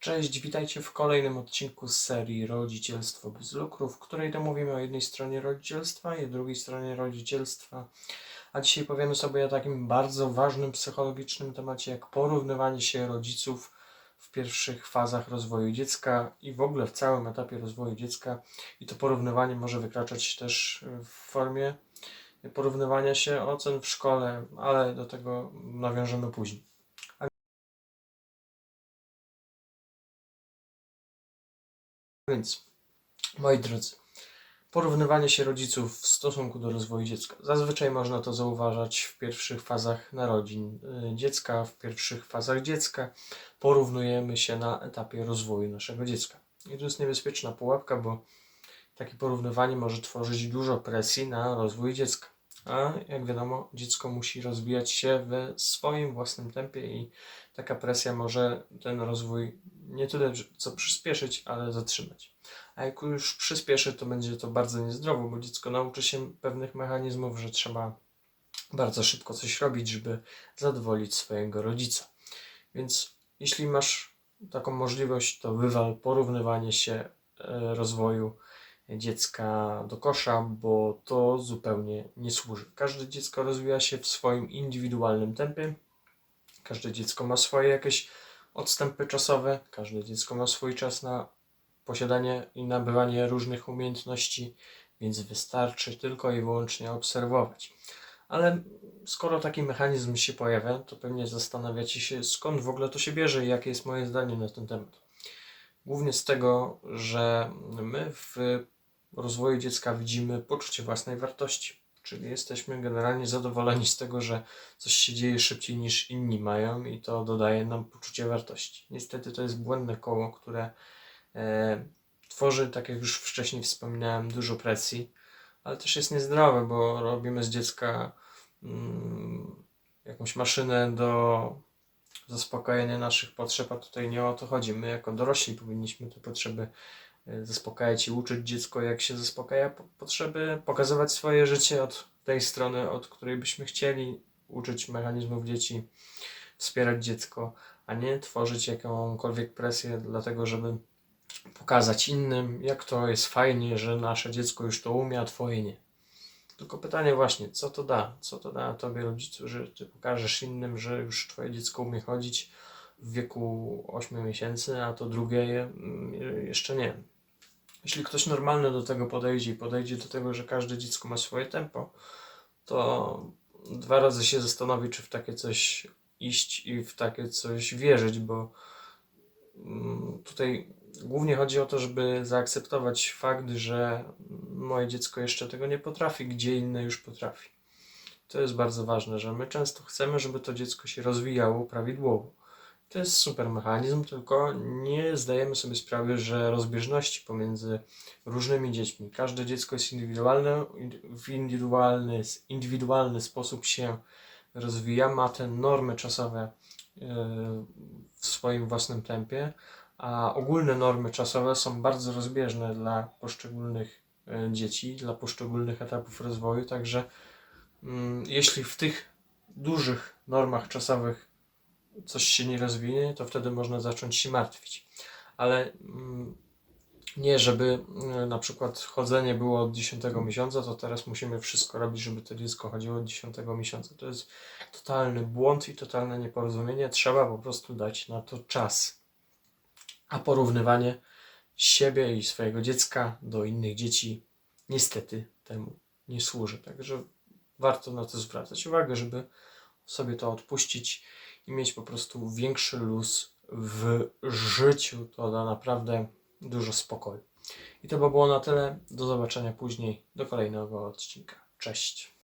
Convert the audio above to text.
Cześć, witajcie w kolejnym odcinku z serii Rodzicielstwo bez lukru, w której to mówimy o jednej stronie rodzicielstwa i drugiej stronie rodzicielstwa. A dzisiaj powiemy sobie o takim bardzo ważnym psychologicznym temacie, jak porównywanie się rodziców w pierwszych fazach rozwoju dziecka i w ogóle w całym etapie rozwoju dziecka. I to porównywanie może wykraczać też w formie porównywania się ocen w szkole, ale do tego nawiążemy później. Więc, moi drodzy, porównywanie się rodziców w stosunku do rozwoju dziecka. Zazwyczaj można to zauważać w pierwszych fazach narodzin y, dziecka, w pierwszych fazach dziecka. Porównujemy się na etapie rozwoju naszego dziecka. I to jest niebezpieczna pułapka, bo takie porównywanie może tworzyć dużo presji na rozwój dziecka. A jak wiadomo, dziecko musi rozwijać się w swoim własnym tempie i taka presja może ten rozwój nie tyle co przyspieszyć, ale zatrzymać. A jak już przyspieszy, to będzie to bardzo niezdrowo, bo dziecko nauczy się pewnych mechanizmów, że trzeba bardzo szybko coś robić, żeby zadowolić swojego rodzica. Więc jeśli masz taką możliwość, to wywal porównywanie się e, rozwoju dziecka do kosza, bo to zupełnie nie służy. Każde dziecko rozwija się w swoim indywidualnym tempie. Każde dziecko ma swoje jakieś odstępy czasowe, każde dziecko ma swój czas na posiadanie i nabywanie różnych umiejętności, więc wystarczy tylko i wyłącznie obserwować. Ale skoro taki mechanizm się pojawia, to pewnie zastanawiacie się, skąd w ogóle to się bierze i jakie jest moje zdanie na ten temat. Głównie z tego, że my w rozwoju dziecka widzimy poczucie własnej wartości. Czyli jesteśmy generalnie zadowoleni z tego, że coś się dzieje szybciej niż inni mają i to dodaje nam poczucie wartości. Niestety to jest błędne koło, które e, tworzy, tak jak już wcześniej wspominałem, dużo presji, ale też jest niezdrowe, bo robimy z dziecka mm, jakąś maszynę do zaspokojenia naszych potrzeb, a tutaj nie o to chodzi. My jako dorośli powinniśmy te potrzeby zaspokajać i uczyć dziecko, jak się zaspokaja po- potrzeby, pokazywać swoje życie od tej strony, od której byśmy chcieli, uczyć mechanizmów dzieci, wspierać dziecko, a nie tworzyć jakąkolwiek presję, dlatego żeby pokazać innym, jak to jest fajnie, że nasze dziecko już to umie, a twoje nie. Tylko pytanie właśnie, co to da? Co to da tobie rodzicu, że ty pokażesz innym, że już twoje dziecko umie chodzić w wieku 8 miesięcy, a to drugie mm, jeszcze nie. Jeśli ktoś normalny do tego podejdzie i podejdzie do tego, że każde dziecko ma swoje tempo, to dwa razy się zastanowi, czy w takie coś iść i w takie coś wierzyć, bo mm, tutaj głównie chodzi o to, żeby zaakceptować fakt, że moje dziecko jeszcze tego nie potrafi, gdzie inne już potrafi. To jest bardzo ważne, że my często chcemy, żeby to dziecko się rozwijało prawidłowo. To jest super mechanizm, tylko nie zdajemy sobie sprawy, że rozbieżności pomiędzy różnymi dziećmi, każde dziecko jest indywidualne, w indywidualny, indywidualny sposób się rozwija, ma te normy czasowe yy, w swoim własnym tempie, a ogólne normy czasowe są bardzo rozbieżne dla poszczególnych e, dzieci, dla poszczególnych etapów rozwoju, także mm, jeśli w tych dużych normach czasowych coś się nie rozwinie, to wtedy można zacząć się martwić. Ale mm, nie, żeby mm, na przykład chodzenie było od 10 miesiąca, to teraz musimy wszystko robić, żeby to dziecko chodziło od 10 miesiąca. To jest totalny błąd i totalne nieporozumienie. Trzeba po prostu dać na to czas a porównywanie siebie i swojego dziecka do innych dzieci niestety temu nie służy. Także warto na to zwracać uwagę, żeby sobie to odpuścić i mieć po prostu większy luz w życiu. To da naprawdę dużo spokoju. I to by było na tyle. Do zobaczenia później, do kolejnego odcinka. Cześć.